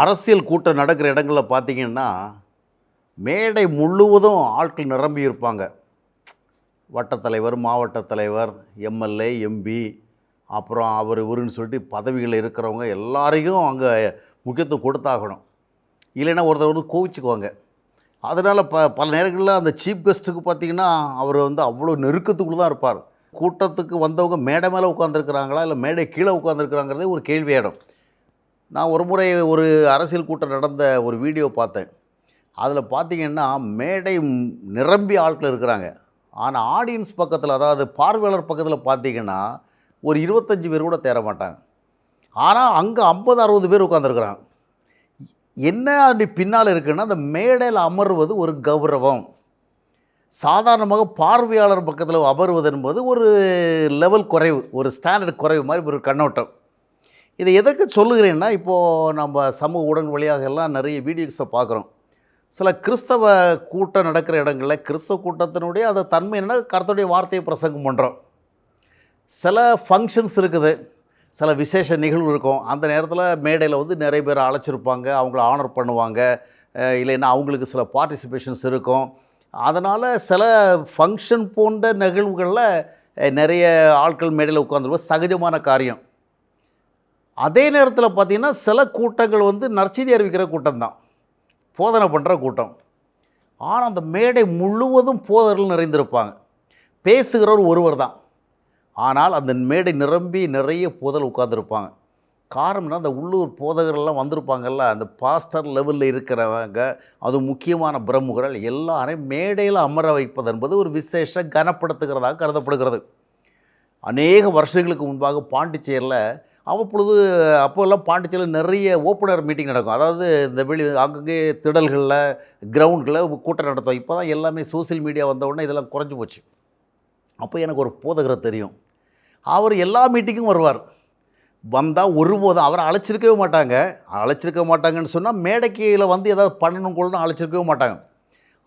அரசியல் கூட்டம் நடக்கிற இடங்களில் பார்த்தீங்கன்னா மேடை முழுவதும் ஆட்கள் நிரம்பி இருப்பாங்க. வட்டத்தலைவர் மாவட்ட தலைவர் எம்எல்ஏ எம்பி அப்புறம் அவர் இவருன்னு சொல்லிட்டு பதவிகளில் இருக்கிறவங்க எல்லாரையும் அங்கே முக்கியத்துவம் கொடுத்தாகணும். இல்லைன்னா ஒருத்தர் வந்து கோவிச்சுக்குவாங்க. அதனால் ப பல நேரங்களில் அந்த சீஃப் கெஸ்ட்டுக்கு பார்த்தீங்கன்னா அவர் வந்து அவ்வளோ நெருக்கத்துக்குள்ளே தான் இருப்பார். கூட்டத்துக்கு வந்தவங்க மேடை மேலே உட்காந்துருக்குறாங்களா இல்லை மேடை கீழே உட்காந்துருக்குறாங்கிறதே ஒரு கேள்வியாயிடும். நான் ஒரு முறை ஒரு அரசியல் கூட்டம் நடந்த ஒரு வீடியோ பார்த்தேன். அதில் பார்த்தீங்கன்னா மேடை நிரம்பி ஆட்கள் இருக்கிறாங்க. ஆனால் ஆடியன்ஸ் பக்கத்தில் அதாவது பார்வையாளர் பக்கத்தில் பார்த்தீங்கன்னா ஒரு இருபத்தஞ்சி பேர் கூட தேர மாட்டாங்க. ஆனால் அங்கே ஐம்பது அறுபது பேர் உட்காந்துருக்குறாங்க என்ன அப்படி பின்னால் இருக்குன்னா அந்த மேடையில் அமர்வது ஒரு கௌரவம். சாதாரணமாக பார்வையாளர் பக்கத்தில் அமர்வது என்பது ஒரு லெவல் குறைவு ஒரு ஸ்டாண்டர்ட் குறைவு மாதிரி ஒரு கண்ணோட்டம். இதை எதற்கு சொல்லுகிறேன்னா இப்போது நம்ம சமூக ஊடகங்கள் வழியாக எல்லாம் நிறைய வீடியோஸை பார்க்குறோம். சில கிறிஸ்தவ கூட்டம் நடக்கிற இடங்களில் கிறிஸ்தவ கூட்டத்தினுடைய அதை தன்மை என்னென்னா கருத்துடைய வார்த்தையை பிரசங்கம் பண்ணுறோம் சில ஃபங்க்ஷன்ஸ் இருக்குது. சில விசேஷ நிகழ்வு இருக்கும். அந்த நேரத்தில் மேடையில் வந்து நிறைய பேர் அழைச்சிருப்பாங்க. அவங்கள ஆனர் பண்ணுவாங்க. இல்லைன்னா அவங்களுக்கு சில பார்ட்டிசிபேஷன்ஸ் இருக்கும். அதனால் சில ஃபங்க்ஷன் போன்ற நிகழ்வுகளில் நிறைய ஆட்கள் மேடையில் உட்காந்துருவோம் சகஜமான காரியம். அதே நேரத்தில் பார்த்திங்கன்னா சில கூட்டங்கள் வந்து நற்செய்தி அறிவிக்கிற கூட்டம் தான் போதனை பண்ணுற கூட்டம். ஆனால் அந்த மேடை முழுவதும் போதர்கள் நிறைந்திருப்பாங்க. பேசுகிறவர் ஒருவர் தான் ஆனால் அந்த மேடை நிரம்பி நிறைய போதல் உட்காந்துருப்பாங்க காரணம்னா அந்த உள்ளூர் போதகர்கள்லாம் வந்திருப்பாங்கல்ல அந்த பாஸ்டர் லெவலில் இருக்கிறவங்க அது முக்கியமான பிரமுகர்கள் எல்லாரையும் மேடையில் அமர வைப்பது என்பது ஒரு விசேஷ கனப்படுத்துகிறதாக கருதப்படுகிறது. அநேக வருஷங்களுக்கு முன்பாக பாண்டிச்சேரியில் அவ்வப்பொழுது அப்போல்லாம் பாண்டிச்சேரியில் நிறைய ஓப்பனர் மீட்டிங் நடக்கும். அதாவது இந்த வெளி அங்கங்கே திடல்களில் கிரவுண்டில் கூட்டம் நடத்தும். இப்போ தான் எல்லாமே சோஷியல் மீடியா வந்தவுடனே இதெல்லாம் குறைஞ்சி போச்சு. அப்போ எனக்கு ஒரு போதகரை தெரியும். அவர் எல்லா மீட்டிங்கும் வருவார். வந்தால் ஒருபோதும் அவரை அழைச்சிருக்கவே மாட்டாங்க. அழைச்சிருக்க மாட்டாங்கன்னு சொன்னால் மேடைக்கையில் வந்து ஏதாவது பண்ணணும் கொள்ளணும் அழைச்சிருக்கவே மாட்டாங்க.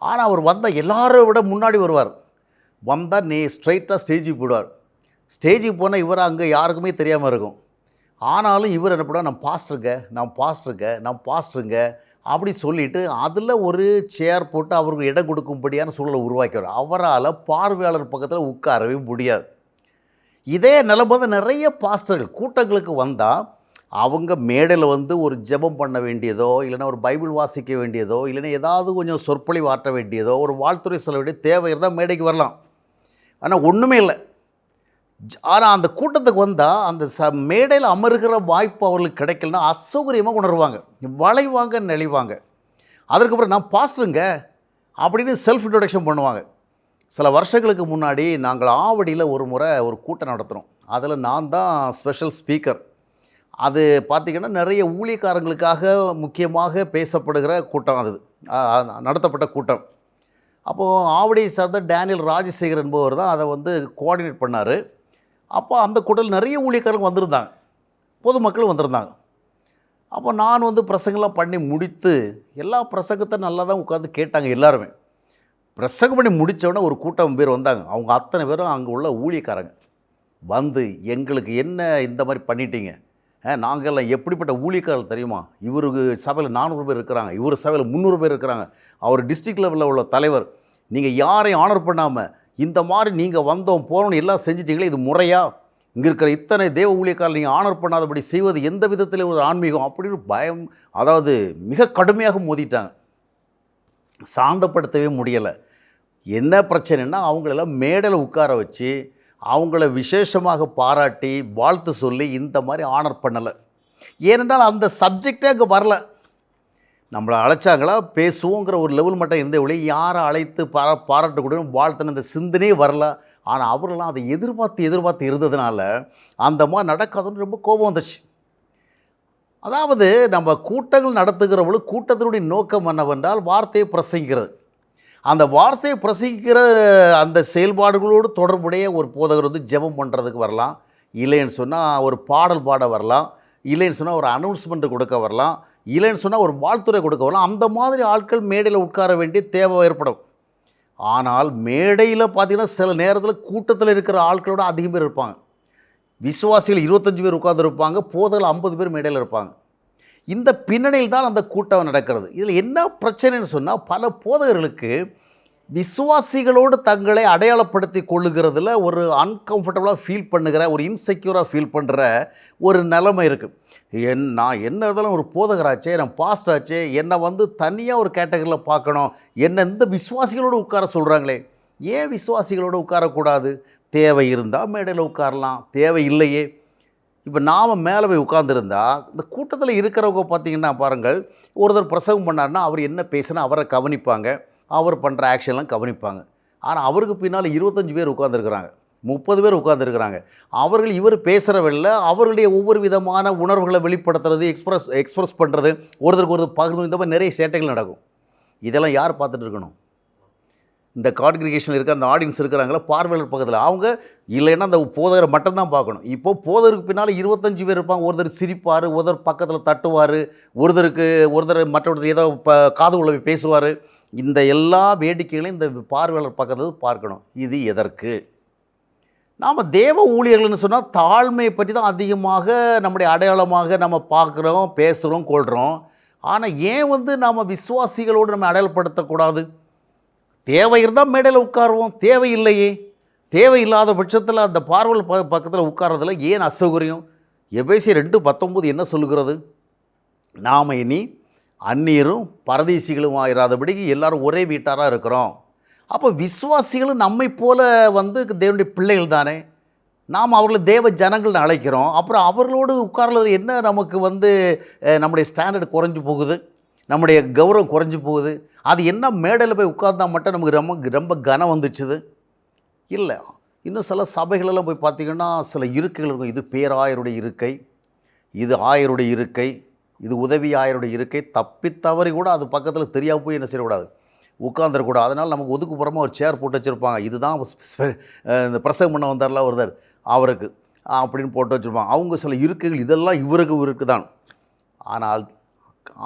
ஆனால் அவர் வந்தால் எல்லாரும் விட முன்னாடி வருவார். வந்தால் நீ ஸ்ட்ரைட்டாக ஸ்டேஜுக்கு போடுவார் ஸ்டேஜுக்கு போனால் இவர் அங்கே யாருக்குமே தெரியாமல் இருக்கும். ஆனாலும் இவர் என்ன பண்ணுவார்? நான் பாஸ்டருங்க நான் பாஸ்டருங்க நான் பாஸ்டருங்க அப்படி சொல்லிட்டு அதில் ஒரு சேர் போட்டு அவருக்கு இடம் கொடுக்கும்படியான சூழலை உருவாக்கிவார் அவரால் பார்வையாளர் பக்கத்தில் உட்காரவே முடியாது. இதே நிலைமை தான் நிறைய பாஸ்டர்கள் கூட்டங்களுக்கு வந்தால் அவங்க மேடையில் வந்து ஒரு ஜெபம் பண்ண வேண்டியதோ இல்லைன்னா ஒரு பைபிள் வாசிக்க வேண்டியதோ இல்லைன்னா ஏதாவது கொஞ்சம் சொற்பொழிவு ஆற்ற வேண்டியதோ ஒரு வாழ்த்துறை சொல்ல வேண்டிய தேவை இருந்தால் மேடைக்கு வரலாம். ஆனால் ஒன்றுமே இல்லை. ஆனால் அந்த கூட்டத்துக்கு வந்தால் அந்த ச மேடையில் அமருகிற வாய்ப்பு அவர்களுக்கு கிடைக்கலனா அசௌகரியமாக உணர்வாங்க. வளைவாங்க நெளிவாங்க. அதற்கப்புறம் நான் பாஸ்டருங்க அப்படின்னு செல்ஃப் இன்ட்ரொடக்ஷன் பண்ணுவாங்க. சில வருஷங்களுக்கு முன்னாடி நாங்கள் ஆவடியில் ஒரு முறை ஒரு கூட்டம் நடத்துகிறோம் அதில் நான் தான் ஸ்பெஷல் ஸ்பீக்கர் அது பார்த்திங்கன்னா நிறைய ஊழியக்காரங்களுக்காக முக்கியமாக பேசப்படுகிற கூட்டம் அது. நடத்தப்பட்ட கூட்டம். அப்போது ஆவடியை சார்ந்த டேனியல் ராஜசேகர் என்பவர் தான் அதை வந்து கோஆர்டினேட் பண்ணார். அப்போ அந்த கூட்டத்தில் நிறைய ஊழியக்காரங்க வந்திருந்தாங்க. பொதுமக்கள் வந்திருந்தாங்க. அப்போ நான் வந்து பிரசங்கெல்லாம் பண்ணி முடித்து எல்லா பிரசங்கத்தை நல்லா தான் உட்காந்து கேட்டாங்க எல்லாருமே. பிரசங்கம் பண்ணி முடித்தவொடனே ஒரு கூட்டம் பேர் வந்தாங்க. அவங்க அத்தனை பேரும் அங்கே உள்ள ஊழியக்காரங்க. வந்து எங்களுக்கு என்ன இந்த மாதிரி பண்ணிட்டீங்க? நாங்கள் எல்லாம் எப்படிப்பட்ட ஊழியக்காரர் தெரியுமா? இவருக்கு சபையில் நானூறு பேர் இருக்கிறாங்க. இவர் சபையில் முந்நூறு பேர் இருக்கிறாங்க. அவர் டிஸ்ட்ரிக்ட் லெவலில் உள்ள தலைவர். நீங்கள் யாரையும் ஆனர் பண்ணாமல் இந்த மாதிரி நீங்கள் வந்தோம் போனோம்னு எல்லாம் செஞ்சிட்டீங்களே இது முறையா? இங்கே இருக்கிற இத்தனை தேவ ஊழியக்காரர் நீங்கள் ஆனர் பண்ணாதபடி செய்வது எந்த விதத்தில் ஒரு ஆன்மீகம் அப்படின்னு பயம் அதாவது மிக கடுமையாக மோதிட்டாங்க. சாந்தப்படுத்தவே முடியலை. என்ன பிரச்சனைன்னா அவங்களெல்லாம் மேடலை உட்கார வச்சு அவங்கள விசேஷமாக பாராட்டி வாழ்த்து சொல்லி இந்த மாதிரி ஆனர் பண்ணலை. ஏனென்றால் அந்த சப்ஜெக்டே அங்கே வரல. நம்மளை அழைச்சாங்களா? பேசுவோங்கிற ஒரு லெவல் மட்டும் இருந்த ஒளி யாரை அழைத்து பாரா பாராட்டக்கூடிய வாழ்த்துன இந்த சிந்தனையே வரல. ஆனால் அவரெல்லாம் அதை எதிர்பார்த்து எதிர்பார்த்து இருந்ததுனால அந்த மாதிரி நடக்காதுன்னு ரொம்ப கோபம் வந்துச்சு. அதாவது நம்ம கூட்டங்கள் நடத்துகிறவங்களுக்கு கூட்டத்தினுடைய நோக்கம் என்னவென்றால் வார்த்தையை பிரசங்கிக்கிறது. அந்த வார்த்தையை பிரசங்கிக்கிற அந்த செயல்பாடுகளோடு தொடர்புடைய ஒரு போதகர் வந்து ஜெபம் பண்ணுறதுக்கு வரலாம். இல்லைன்னு சொன்னால் ஒரு பாடல் பாட வரலாம். இல்லைன்னு சொன்னால் ஒரு அனௌன்ஸ்மெண்ட் கொடுக்க வரலாம். இல்லைன்னு சொன்னால் ஒரு வாழ்த்துறை கொடுக்க வரலாம். அந்த மாதிரி ஆட்கள் மேடையில் உட்கார வேண்டிய தேவை ஏற்படும். ஆனால் மேடையில் பார்த்தீங்கன்னா சில நேரத்தில் கூட்டத்தில் இருக்கிற ஆட்களோட அதிகம் பேர் இருப்பாங்க. விசுவாசிகள் இருபத்தஞ்சி பேர் உட்கார்ந்திருப்பாங்க போதகர்கள் ஐம்பது பேர் மேடையில் இருப்பாங்க. இந்த பின்னணியில் தான் அந்த கூட்டம் நடக்கிறது. இதில் என்ன பிரச்சனைன்னு சொன்னால் பல போதகர்களுக்கு விசுவாசிகளோடு தங்களை அடையாளப்படுத்தி கொள்ளுகிறதுல ஒரு அன்கம்ஃபர்டபுளாக ஃபீல் பண்ணுகிற ஒரு இன்செக்யூராக ஃபீல் பண்ணுற ஒரு நிலைமை இருக்குது என் நான் என்ன இருந்தாலும் ஒரு போதகராச்சே நான் பாஸ்ட் ஆச்சே என்னை வந்து தனியாக ஒரு கேட்டகரியில் பார்க்கணும் என்னை இந்த விசுவாசிகளோடு உட்கார சொல்கிறாங்களே ஏன் விசுவாசிகளோடு உட்காரக்கூடாது? தேவை இருந்தால் மேடையில் உட்காரலாம் தேவை இல்லையே. இப்போ நாம் மேலே போய் உட்காந்துருந்தா இந்த கூட்டத்தில் இருக்கிறவங்க பார்த்தீங்கன்னா பாருங்கள் ஒருத்தர் பிரசவம் பண்ணார்னா அவர் என்ன பேசுனா அவரை கவனிப்பாங்க. அவர் பண்ணுற ஆக்ஷன்லாம் கவனிப்பாங்க. ஆனால் அவருக்கு பின்னால் இருபத்தஞ்சு பேர் உட்காந்துருக்குறாங்க முப்பது பேர் உட்காந்துருக்குறாங்க அவர்கள் இவர் பேசுகிற வெளில அவர்களுடைய ஒவ்வொரு விதமான உணர்வுகளை வெளிப்படுத்துறது எக்ஸ்பிரஸ் எக்ஸ்ப்ரெஸ் பண்ணுறது ஒருத்தருக்கு ஒருத்தர் பகிர்ந்து இந்த மாதிரி நிறைய சேட்டைகள் நடக்கும். இதெல்லாம் யார் பார்த்துட்டு இருக்கணும்? இந்த கான்கிரிகேஷன் இருக்க அந்த ஆடியன்ஸ் இருக்கிறாங்களா பார்வையாளர் பக்கத்தில். அவங்க இல்லைன்னா அந்த போதகரை மட்டும்தான் பார்க்கணும். இப்போ போதகருக்கு பின்னால் இருபத்தஞ்சு பேர் இருப்பாங்க. ஒருத்தர் சிரிப்பார் ஒருத்தர் பக்கத்தில் தட்டுவார் ஒருத்தருக்கு ஒருத்தர் மற்றொருத்தர் ஏதோ ப காது உழவி பேசுவார். இந்த எல்லா வேடிக்கைகளையும் இந்த பார்வையாளர் பக்கத்தில் பார்க்கணும். இது எதற்கு? நாம் தேவ ஊழியர்கள்னு சொன்னால் தாழ்மையை பற்றி தான் அதிகமாக நம்முடைய அடையாளமாக நம்ம பார்க்குறோம் பேசுகிறோம் கொள்கிறோம் ஆனால் ஏன் வந்து நாம் விசுவாசிகளோடு நம்ம அடையாளப்படுத்தக்கூடாது? தேவை இருந்தால் மேடையில் உட்காருவோம். தேவையில்லையே தேவையில்லாத பட்சத்தில் அந்த பார்வல் ப பக்கத்தில் உட்கார்றதுல ஏன் அசௌகரியம்? எபேசி ரெண்டு பத்தொம்போது என்ன சொல்லுகிறது? நாம் இனி அந்நியரும் பரதேசிகளும் ஆயிராதபடிக்கு எல்லாரும் ஒரே வீட்டாராக இருக்கிறோம். அப்போ விசுவாசிகளும் நம்மை போல வந்து தேவனுடைய பிள்ளைகள் தானே. நாம் அவர்களை தேவ ஜனங்கள்னு அழைக்கிறோம். அப்புறம் அவர்களோடு உட்கார்றது என்ன? நமக்கு வந்து நம்முடைய ஸ்டாண்டர்ட் குறைஞ்சு போகுது. நம்முடைய கௌரவம் குறைஞ்சி போகுது. அது என்ன மேடையில் போய் உட்கார்ந்தா மட்டும் நமக்கு ரொம்ப ரொம்ப கனம் வந்துச்சுது? இல்லை. இன்னும் சில சபைகளெல்லாம் போய் பார்த்திங்கன்னா சில இருக்கைகள் இருக்கும். இது பேராயருடைய இருக்கை. இது ஆயருடைய இருக்கை. இது உதவி ஆயருடைய இருக்கை. தப்பி தவறி கூட அது பக்கத்தில் தெரியாமல் போய் என்ன செய்யக்கூடாது. உட்காந்துடக்கூடாது அதனால் நமக்கு ஒதுக்குப்புறமாக ஒரு சேர் போட்டு வச்சுருப்பாங்க. இதுதான் இந்த பிரசங்கம் பண்ண வந்தார்ல ஒருத்தர் அவருக்கு அப்படின்னு போட்டு வச்சுருப்பாங்க. அவங்க சில இருக்கைகள் இதெல்லாம் இவருக்கு இவருக்கு தான் ஆனால்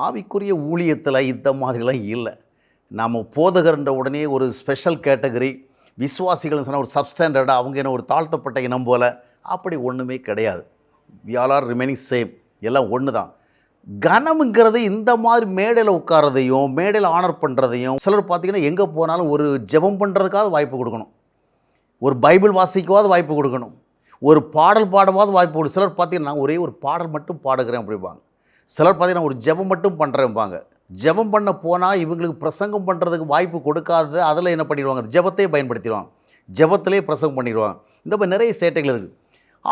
ஆவிக்குரிய ஊழியத்தில் இந்த மாதிரிலாம் இல்லை. நம்ம போதகர்ன்ற உடனே ஒரு ஸ்பெஷல் கேட்டகரி விஸ்வாசிகள்னு சொன்னால் ஒரு சப்ஸ்டாண்டர்டாக அவங்க என்ன ஒரு தாழ்த்தப்பட்ட இனம் போல் அப்படி ஒன்றுமே கிடையாது. We all are remaining same எல்லாம் ஒன்று தான் கனமுங்கிறது இந்த மாதிரி மேடையில் உட்காரதையும் மேடையில் ஆனர் பண்ணுறதையும் சிலர் பார்த்தீங்கன்னா எங்கே போனாலும் ஒரு ஜெபம் பண்ணுறதுக்காவது வாய்ப்பு கொடுக்கணும். ஒரு பைபிள் வாசிக்கவாவது வாய்ப்பு கொடுக்கணும். ஒரு பாடல் பாடவாவது வாய்ப்பு கொடு சிலர் பார்த்திங்கன்னா நான் ஒரே ஒரு பாடல் மட்டும் பாடுகிறேன் அப்படிம்பாங்க. சிலர் பார்த்திங்கன்னா ஒரு ஜெபம் மட்டும் பண்ணுறேன்பாங்க ஜெபம் பண்ண போனால் இவங்களுக்கு பிரசங்கம் பண்ணுறதுக்கு வாய்ப்பு கொடுக்காதது அதில் என்ன பண்ணிடுவாங்க? ஜெபத்தையே பயன்படுத்திடுவாங்க. ஜெபத்திலே பிரசங்கம் பண்ணிடுவாங்க. இந்த மாதிரி நிறைய சேட்டைகள் இருக்குது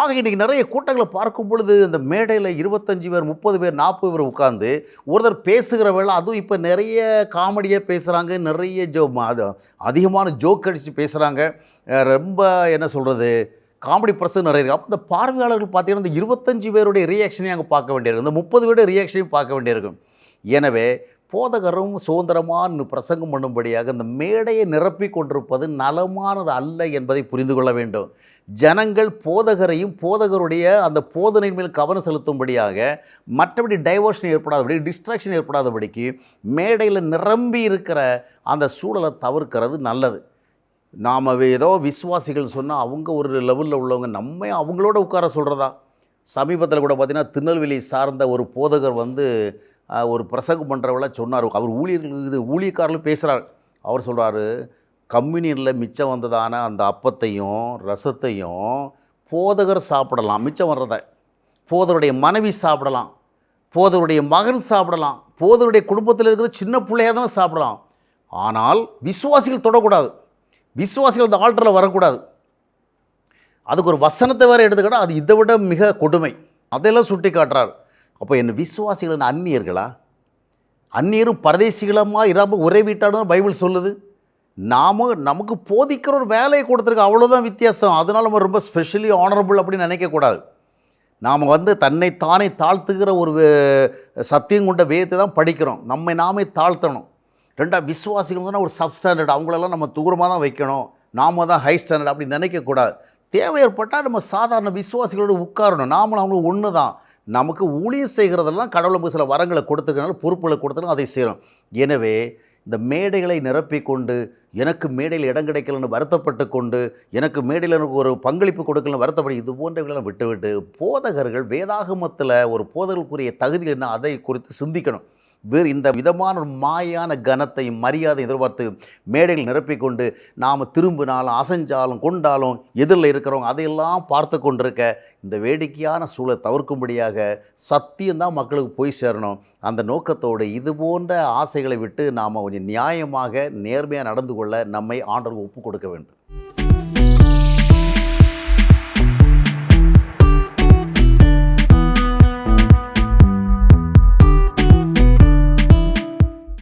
ஆக இன்றைக்கி நிறைய கூட்டங்களை பார்க்கும் பொழுது இந்த மேடையில் இருபத்தஞ்சி பேர் முப்பது பேர் நாற்பது பேர் உட்காந்து ஒருத்தர் பேசுகிற வேலை அதுவும் இப்போ நிறைய காமெடியாக பேசுகிறாங்க நிறைய ஜோ அது அதிகமான ஜோக் அடித்து பேசுகிறாங்க ரொம்ப என்ன சொல்கிறது காமெடி பிரசன் நிறைய இருக்குது அப்போ இந்த பார்வையாளர்கள் பார்த்தீங்கன்னா இந்த இருபத்தஞ்சி பேருடைய ரியாக்ஷனையும் அங்கே பார்க்க வேண்டியிருக்கும். இந்த முப்பது பேருடைய ரியாக்ஷனையும் பார்க்க வேண்டியிருக்கும். எனவே போதகரும் சுதந்திரமான பிரசங்கம் பண்ணும்படியாக இந்த மேடையை நிரப்பி கொண்டிருப்பது நலமானது அல்ல என்பதை புரிந்து கொள்ள வேண்டும். ஜனங்கள் போதகரையும் போதகருடைய அந்த போதனையின் மேல் கவனம் செலுத்தும்படியாக மற்றபடி டைவர்ஷன் ஏற்படாதபடி டிஸ்ட்ராக்ஷன் ஏற்படாதபடிக்கு மேடையில் நிரம்பி இருக்கிற அந்த சூழலை தவிர்க்கிறது நல்லது. நாம் ஏதோ விசுவாசிகள் சொன்னால் அவங்க ஒரு லெவலில் உள்ளவங்க நம்ம அவங்களோட உட்கார சொல்கிறதா சமீபத்தில் கூட பார்த்தீங்கன்னா திருநெல்வேலி சார்ந்த ஒரு போதகர் வந்து ஒரு பிரசங்கம் பண்ணுறவள சொன்னார். அவர் ஊழியர்கள் இது ஊழியக்காரர்கள் பேசுகிறார் அவர் சொல்கிறாரு கம்யூனியனில் மிச்சம் வந்ததான அந்த அப்பத்தையும் ரசத்தையும் போதகர் சாப்பிடலாம். மிச்சம் வர்றதை. போதருடைய மனைவி சாப்பிடலாம். போதருடைய மகன் சாப்பிடலாம். போதருடைய குடும்பத்தில் இருக்கிற சின்ன பிள்ளையாக தானே சாப்பிடலாம். ஆனால் விசுவாசிகள் தொடக்கூடாது. விசுவாசிகள் அந்த ஆல்டரில் வரக்கூடாது. அதுக்கு ஒரு வசனத்தை வேறு எடுத்துக்கிட்டால் அது இதை விட மிக கொடுமை. அதையெல்லாம் சுட்டி காட்டுறார் அப்போ என்ன விசுவாசிகள் அந்நியர்களா? அந்நியரும் பரதேசிகளமாக இராமல் ஒரே வீட்டாடும் பைபிள் சொல்லுது? நாம நமக்கு போதிக்கிற ஒரு வேலையை கொடுத்துருக்கு அவ்வளோதான் வித்தியாசம். அதனால நம்ம ரொம்ப ஸ்பெஷலி ஆனரபுள் அப்படின்னு நினைக்கக்கூடாது நாம் வந்து தன்னைத்தானே தாழ்த்துகிற ஒரு சத்தியம் கொண்ட வேதத்தை தான் படிக்கிறோம். நம்மை நாமே தாழ்த்தணும். ரெண்டா விசுவாசிகள்னா தான் ஒரு சப் ஸ்டாண்டர்ட் அவங்களெல்லாம் நம்ம தூரமாக தான் வைக்கணும். நாம தான் ஹை ஸ்டாண்டர்ட் அப்படி நினைக்கக்கூடாது தேவை ஏற்பட்டால் நம்ம சாதாரண விசுவாசிகளோடு உட்காரணும். நாமளும் அவங்களும் ஒன்று தான். நமக்கு ஊழியம் செய்கிறதெல்லாம் கடவுள் நமக்கு சில வரங்களை கொடுத்துருக்கனால பொறுப்புகளை கொடுத்துருக்கோம் அதை செய்கிறோம் எனவே இந்த மேடைகளை நிரப்பிக்கொண்டு எனக்கு மேடையில் இடம் கிடைக்கலன்னு வருத்தப்பட்டு கொண்டு எனக்கு மேடையில் எனக்கு ஒரு பங்களிப்பு கொடுக்கலன்னு வருத்தப்படி இது போன்றவர்களெல்லாம் விட்டுவிட்டு போதகர்கள் வேதாகமத்தில் ஒரு போதகர்களுக்குரிய தகுதி என்ன அதை குறித்து சிந்திக்கணும். வேறு இந்த விதமான ஒரு மாயான கனத்தை மரியாதை எதிர்பார்த்து மேடைகள் நிரப்பிக்கொண்டு நாம் திரும்பினாலும் அசைஞ்சாலும் கொண்டாலும் எதிரில் இருக்கிறவங்க அதையெல்லாம் பார்த்து கொண்டிருக்க இந்த வேடிக்கையான சூழலை தவிர்க்கும்படியாக சத்தியம்தான் மக்களுக்கு போய் சேரணும். அந்த நோக்கத்தோடு இது போன்ற ஆசைகளை விட்டு நாம் கொஞ்சம் நியாயமாக நேர்மையாக நடந்து கொள்ள நம்மை ஆண்டவருக்கு ஒப்பு கொடுக்க வேண்டும்.